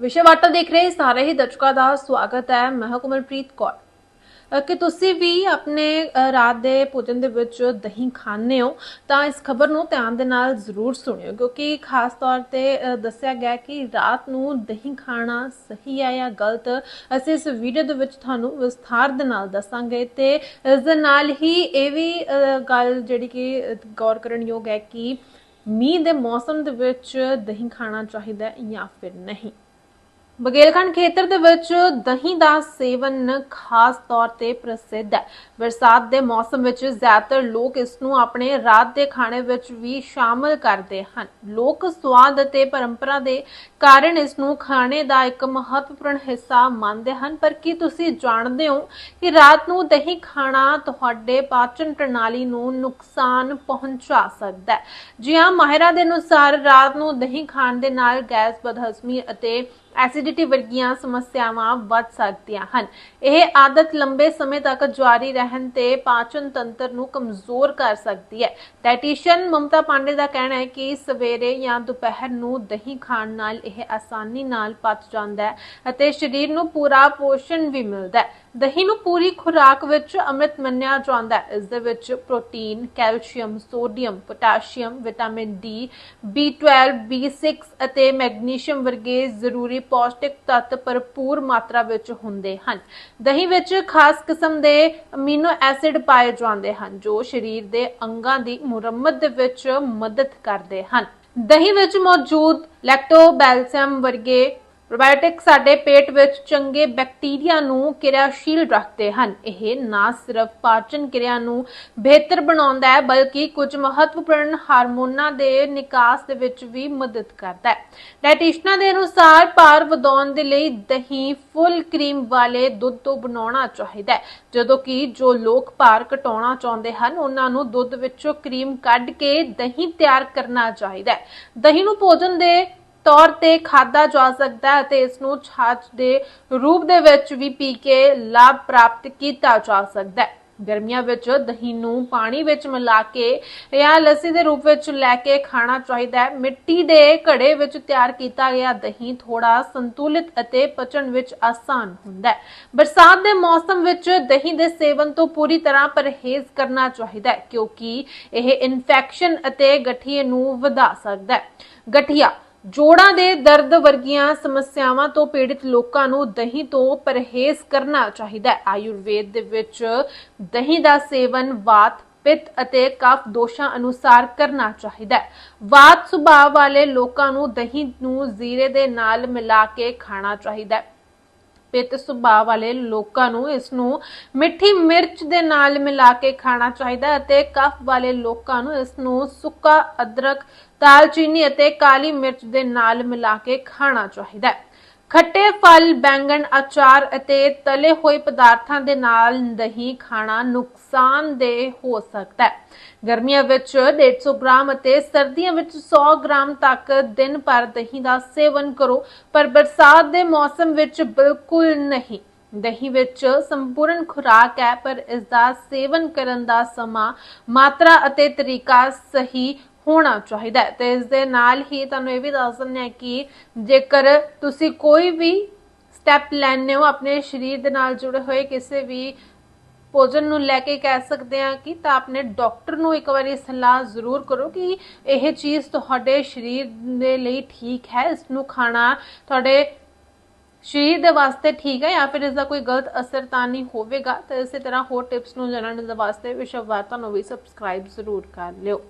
ਵਿਸ਼ੇ ਵਿਸ਼ੇਵਾਰਤਾ ਦੇਖ ਰਹੇ ਸਾਰੇ ਹੀ ਦਰਸ਼ਕਾਂ ਦਾ ਸਵਾਗਤ ਹੈ। ਮੈਂ ਹਾਂ ਕੌਰ। ਕਿ ਤੁਸੀਂ ਵੀ ਆਪਣੇ ਰਾਤ ਦੇ ਭੋਜਨ ਦੇ ਵਿੱਚ ਦਹੀਂ ਖਾਂਦੇ ਹੋ, ਤਾਂ ਇਸ ਖਬਰ ਨੂੰ ਧਿਆਨ ਦੇ ਨਾਲ ਜ਼ਰੂਰ ਸੁਣਿਓ, ਕਿਉਂਕਿ ਖਾਸ ਤੌਰ ਤੇ ਦੱਸਿਆ ਗਿਆ ਕਿ ਰਾਤ ਨੂੰ ਦਹੀਂ ਖਾਣਾ ਸਹੀ ਹੈ ਜਾਂ ਗਲਤ, ਅਸੀਂ ਇਸ ਵੀਡੀਓ ਦੇ ਵਿੱਚ ਤੁਹਾਨੂੰ ਵਿਸਥਾਰ ਦੇ ਨਾਲ ਦੱਸਾਂਗੇ ਤੇ ਇਸ ਦੇ ਨਾਲ ਹੀ ਇਹ ਵੀ ਗੱਲ ਜਿਹੜੀ ਕਿ ਗੌਰ ਕਰਨ ਯੋਗ ਹੈ ਕਿ ਮੀਂਹ ਦੇ ਮੌਸਮ ਦੇ ਵਿੱਚ ਦਹੀਂ ਖਾਣਾ ਚਾਹੀਦਾ ਹੈ ਜਾਂ ਫਿਰ ਨਹੀਂ। ਬਗੇਲਖੰਡ ਖੇਤਰ ਦੇ ਵਿੱਚ ਦਹੀਂ ਦਾ ਸੇਵਨ ਖਾਸ ਤੌਰ ਤੇ ਪ੍ਰਸਿੱਧ ਹੈ। ਬਰਸਾਤ ਦੇ ਮੌਸਮ ਵਿੱਚ ਜ਼ਿਆਦਾਤਰ ਲੋਕ ਇਸ ਨੂੰ ਆਪਣੇ ਰਾਤ ਦੇ ਖਾਣੇ ਵਿੱਚ ਵੀ ਸ਼ਾਮਲ ਕਰਦੇ ਹਨ। ਲੋਕ ਸਵਾਦ ਅਤੇ ਪਰੰਪਰਾ ਦੇ ਕਾਰਨ ਇਸ ਨੂੰ ਖਾਣੇ ਦਾ ਇੱਕ ਮਹੱਤਵਪੂਰਨ ਹਿੱਸਾ ਮੰਨਦੇ ਹਨ। ਪਰ ਕੀ ਤੁਸੀਂ ਜਾਣਦੇ ਹੋ ਕਿ ਰਾਤ ਨੂੰ ਦਹੀਂ ਖਾਣਾ ਤੁਹਾਡੇ ਪਾਚਨ ਪ੍ਰਣਾਲੀ ਨੂੰ ਨੁਕਸਾਨ ਪਹੁੰਚਾ ਸਕਦਾ ਹੈ? ਜੀ ਹਾਂ, ਮਾਹਿਰਾਂ ਦੇ ਅਨੁਸਾਰ ਰਾਤ ਨੂੰ ਦਹੀਂ ਖਾਣ ਦੇ ਨਾਲ ਗੈਸ, ਬਦਹਜ਼ਮੀ ਅਤੇ ਐਸਿਡਿਟੀ ਵਰਗੀਆਂ ਸਮੱਸਿਆਵਾਂ ਵੱਧ ਸਕਦੀਆਂ ਹਨ। ਇਹ ਆਦਤ ਲੰਬੇ ਸਮੇਂ ਤੱਕ ਜਾਰੀ ਰਹਿਣ ਤੇ ਪਾਚਨ ਤੰਤਰ ਨੂੰ ਕਮਜ਼ੋਰ ਕਰ ਸਕਦੀ ਹੈ। ਡਾਈਟੀਸ਼ੀਅਨ ਮਮਤਾ ਪਾਂਡੇ ਦਾ ਕਹਿਣਾ ਹੈ ਕਿ ਸਵੇਰੇ ਜਾਂ ਦੁਪਹਿਰ ਨੂੰ ਦਹੀਂ ਖਾਣ ਨਾਲ ਇਹ ਆਸਾਨੀ ਨਾਲ ਪਚ ਜਾਂਦਾ ਹੈ ਅਤੇ ਸਰੀਰ ਨੂੰ ਪੂਰਾ ਪੋਸ਼ਣ ਵੀ ਮਿਲਦਾ ਹੈ। ਦਹੀਂ ਨੂੰ ਪੂਰੀ ਖੁਰਾਕ ਵਿੱਚ ਅੰਮ੍ਰਿਤ ਮੰਨਿਆ ਜਾਂਦਾ ਹੈ। ਇਸ ਦੇ ਵਿੱਚ protein, calcium, sodium, potassium, vitamin D B12 B6 ਅਤੇ ਮੈਗਨੀਸ਼ੀਅਮ ਵਰਗੇ ਜ਼ਰੂਰੀ ਪੌਸ਼ਟਿਕ ਤੱਤ ਭਰਪੂਰ ਮਾਤਰਾ ਵਿੱਚ ਹੁੰਦੇ ਹਨ। ਦਹੀਂ ਵਿੱਚ ਖਾਸ ਕਿਸਮ ਦੇ ਅਮੀਨੋ ਐਸਿਡ ਪਾਏ ਜਾਂਦੇ ਹਨ, ਜੋ ਸਰੀਰ ਦੇ ਅੰਗਾਂ ਦੀ ਮੁਰੰਮਤ ਦੇ ਵਿੱਚ ਮਦਦ ਕਰਦੇ ਹਨ। ਦਹੀਂ ਵਿੱਚ ਮੌਜੂਦ ਲੈਕਟੋਬੈਲਸਮ ਵਰਗੇ ਪ੍ਰੋਬਾਇਓਟਿਕ ਸਾਡੇ ਪੇਟ ਵਿੱਚ ਚੰਗੇ ਬੈਕਟੀਰੀਆ ਨੂੰ ਕਿਰਿਆਸ਼ੀਲ ਰੱਖਦੇ ਹਨ। ਇਹ ਨਾ ਸਿਰਫ ਪਾਚਨ ਕਿਰਿਆ ਨੂੰ ਬਿਹਤਰ ਬਣਾਉਂਦਾ ਹੈ, ਬਲਕਿ ਕੁਝ ਮਹੱਤਵਪੂਰਨ ਹਾਰਮੋਨਾਂ ਦੇ ਨਿਕਾਸ ਦੇ ਵਿੱਚ ਵੀ ਮਦਦ ਕਰਦਾ ਹੈ। ਡਾਈਟੀਸ਼ਨਾਂ ਦੇ ਅਨੁਸਾਰ ਭਾਰ ਵਧਾਉਣ ਦੇ ਲਈ ਦਹੀਂ ਫੁੱਲ ਕਰੀਮ ਵਾਲੇ ਦੁੱਧ ਤੋਂ ਬਣਾਉਣਾ ਚਾਹੀਦਾ ਹੈ। ਜਦੋਂ ਕਿ ਜੋ ਲੋਕ ਭਾਰ ਘਟਾਉਣਾ ਚਾਹੁੰਦੇ ਹਨ, ਉਹਨਾਂ ਨੂੰ ਦੁੱਧ ਵਿੱਚੋਂ ਕਰੀਮ ਕੱਢ ਕੇ ਦਹੀਂ ਤਿਆਰ ਕਰਨਾ ਚਾਹੀਦਾ ਹੈ। ਦਹੀਂ ਨੂੰ ਭੋਜਨ ਦੇ ਤੌਰ ਤੇ ਖਾਦਾ ਜਾ ਸਕਦਾ ਹੈ ਅਤੇ ਇਸ ਨੂੰ ਛਾਛ ਦੇ ਰੂਪ ਦੇ ਵਿੱਚ ਵੀ ਪੀ ਕੇ ਲਾਭ ਪ੍ਰਾਪਤ ਕੀਤਾ ਜਾ ਸਕਦਾ ਹੈ। ਗਰਮੀਆਂ ਵਿੱਚ ਦਹੀਂ ਨੂੰ ਪਾਣੀ ਵਿੱਚ ਮਿਲਾ ਕੇ ਜਾਂ ਲੱਸੀ ਦੇ ਰੂਪ ਵਿੱਚ ਲੈ ਕੇ ਖਾਣਾ ਚਾਹੀਦਾ ਹੈ। ਮਿੱਟੀ ਦੇ ਘੜੇ ਵਿੱਚ ਤਿਆਰ ਕੀਤਾ ਗਿਆ ਦਹੀਂ ਥੋੜਾ ਸੰਤੁਲਿਤ ਅਤੇ ਪਚਣ ਵਿੱਚ ਆਸਾਨ ਹੁੰਦਾ ਹੈ। ਬਰਸਾਤ ਦੇ ਮੌਸਮ ਵਿੱਚ ਦਹੀਂ ਦੇ ਸੇਵਨ ਤੋਂ ਪੂਰੀ ਤਰ੍ਹਾਂ ਪਰਹੇਜ਼ ਕਰਨਾ ਚਾਹੀਦਾ ਹੈ, ਕਿਉਂਕਿ ਇਹ ਇਨਫੈਕਸ਼ਨ ਅਤੇ ਗਠੀਏ ਨੂੰ ਵਧਾ ਸਕਦਾ ਹੈ। ਗਠੀਆ ਜੋੜਾਂ ਦੇ ਦਰਦ ਵਰਗੀਆਂ ਸਮੱਸਿਆਵਾਂ ਤੋਂ ਪੀੜਿਤ ਲੋਕਾਂ ਨੂੰ ਦਹੀਂ ਤੋਂ ਪਰਹੇਜ਼ ਕਰਨਾ ਚਾਹੀਦਾ ਹੈ। ਆਯੁਰਵੇਦ ਦੇ ਵਿੱਚ ਦਹੀਂ ਦਾ ਸੇਵਨ ਵਾਤ, ਪਿੱਤ ਅਤੇ ਕਫ ਦੋਸ਼ਾਂ ਅਨੁਸਾਰ ਕਰਨਾ ਚਾਹੀਦਾ ਹੈ। ਵਾਤ ਸੁਭਾਅ ਵਾਲੇ ਲੋਕਾਂ ਨੂੰ ਦਹੀਂ ਨੂੰ ਜ਼ੀਰੇ ਦੇ ਨਾਲ ਮਿਲਾ ਕੇ ਖਾਣਾ ਚਾਹੀਦਾ ਹੈ। ਪਿੱਤ ਸੁਭਾਅ ਵਾਲੇ ਲੋਕਾਂ ਨੂੰ ਇਸ ਨੂੰ ਮਿੱਠੀ ਮਿਰਚ ਦੇ ਨਾਲ ਮਿਲਾ ਕੇ ਖਾਣਾ ਚਾਹੀਦਾ ਹੈ ਅਤੇ ਕਫ ਵਾਲੇ ਲੋਕਾਂ ਨੂੰ ਇਸ ਨੂੰ ਸੁੱਕਾ ਅਦਰਕ, ਦਾਲਚੀਨੀ ਅਤੇ ਕਾਲੀ ਮਿਰਚ ਦੇ ਨਾਲ ਮਿਲਾ ਕੇ ਖਾਣਾ ਚਾਹੀਦਾ ਹੈ। ਖੱਟੇ ਫਲ, ਬੈਂਗਣ, ਅਚਾਰ ਅਤੇ ਤਲੇ ਹੋਏ ਪਦਾਰਥਾਂ ਦੇ ਨਾਲ ਦਹੀਂ ਖਾਣਾ ਨੁਕਸਾਨਦੇਹ ਹੋ ਸਕਦਾ ਹੈ। ਗਰਮੀਆਂ ਵਿੱਚ 150 ਗ੍ਰਾਮ ਅਤੇ ਸਰਦੀਆਂ ਵਿੱਚ 100 ਗ੍ਰਾਮ ਤੱਕ ਦਿਨ ਭਰ ਦਹੀਂ ਦਾ ਸੇਵਨ ਕਰੋ, ਪਰ ਬਰਸਾਤ ਦੇ ਮੌਸਮ ਵਿੱਚ ਬਿਲਕੁਲ ਨਹੀਂ। ਦਹੀਂ ਵਿੱਚ ਸੰਪੂਰਨ ਖੁਰਾਕ ਹੈ, ਪਰ ਇਸ ਦਾ ਸੇਵਨ ਕਰਨ ਦਾ ਸਮਾਂ, ਮਾਤਰਾ ਅਤੇ ਤਰੀਕਾ ਸਹੀ ਹੋਣਾ ਚਾਹੀਦਾ ਹੈ। ਤੇ ਇਸ ਦੇ ਨਾਲ ਹੀ ਤੁਹਾਨੂੰ ਇਹ ਵੀ ਦੱਸ ਦਿੰਦੇ ਹਾਂ ਕਿ ਜੇਕਰ ਤੁਸੀਂ ਕੋਈ ਵੀ ਸਟੈਪ ਲੈਣੇ ਹੋ, ਆਪਣੇ ਸਰੀਰ ਦੇ ਨਾਲ ਜੁੜੇ ਹੋਏ ਕਿਸੇ ਵੀ ਭੋਜਨ ਨੂੰ ਲੈ ਕੇ ਕਹਿ ਸਕਦੇ ਹਾਂ ਕਿ ਤਾਂ ਆਪਣੇ ਡਾਕਟਰ ਨੂੰ ਇੱਕ ਵਾਰੀ ਸਲਾਹ ਜ਼ਰੂਰ ਕਰੋ ਕਿ ਇਹ ਚੀਜ਼ ਤੁਹਾਡੇ ਸਰੀਰ ਦੇ ਲਈ ਠੀਕ ਹੈ ਇਸ ਨੂੰ ਖਾਣਾ ਤੁਹਾਡੇ ਸਰੀਰ ਦੇ ਵਾਸਤੇ ਠੀਕ ਹੈ ਜਾਂ ਫਿਰ ਇਸ ਦਾ ਕੋਈ ਗਲਤ ਅਸਰ ਤਾਂ ਨਹੀਂ ਹੋਵੇਗਾ। ਤਾਂ ਇਸੇ ਤਰ੍ਹਾਂ ਹੋਰ ਟਿਪਸ ਨੂੰ ਜਾਣਨ ਦੇ ਵਾਸਤੇ ਵਿਸ਼ਵ ਵਾਰਤਾ ਨੂੰ ਵੀ ਸਬਸਕ੍ਰਾਈਬ ਜ਼ਰੂਰ ਕਰ ਲਿਓ।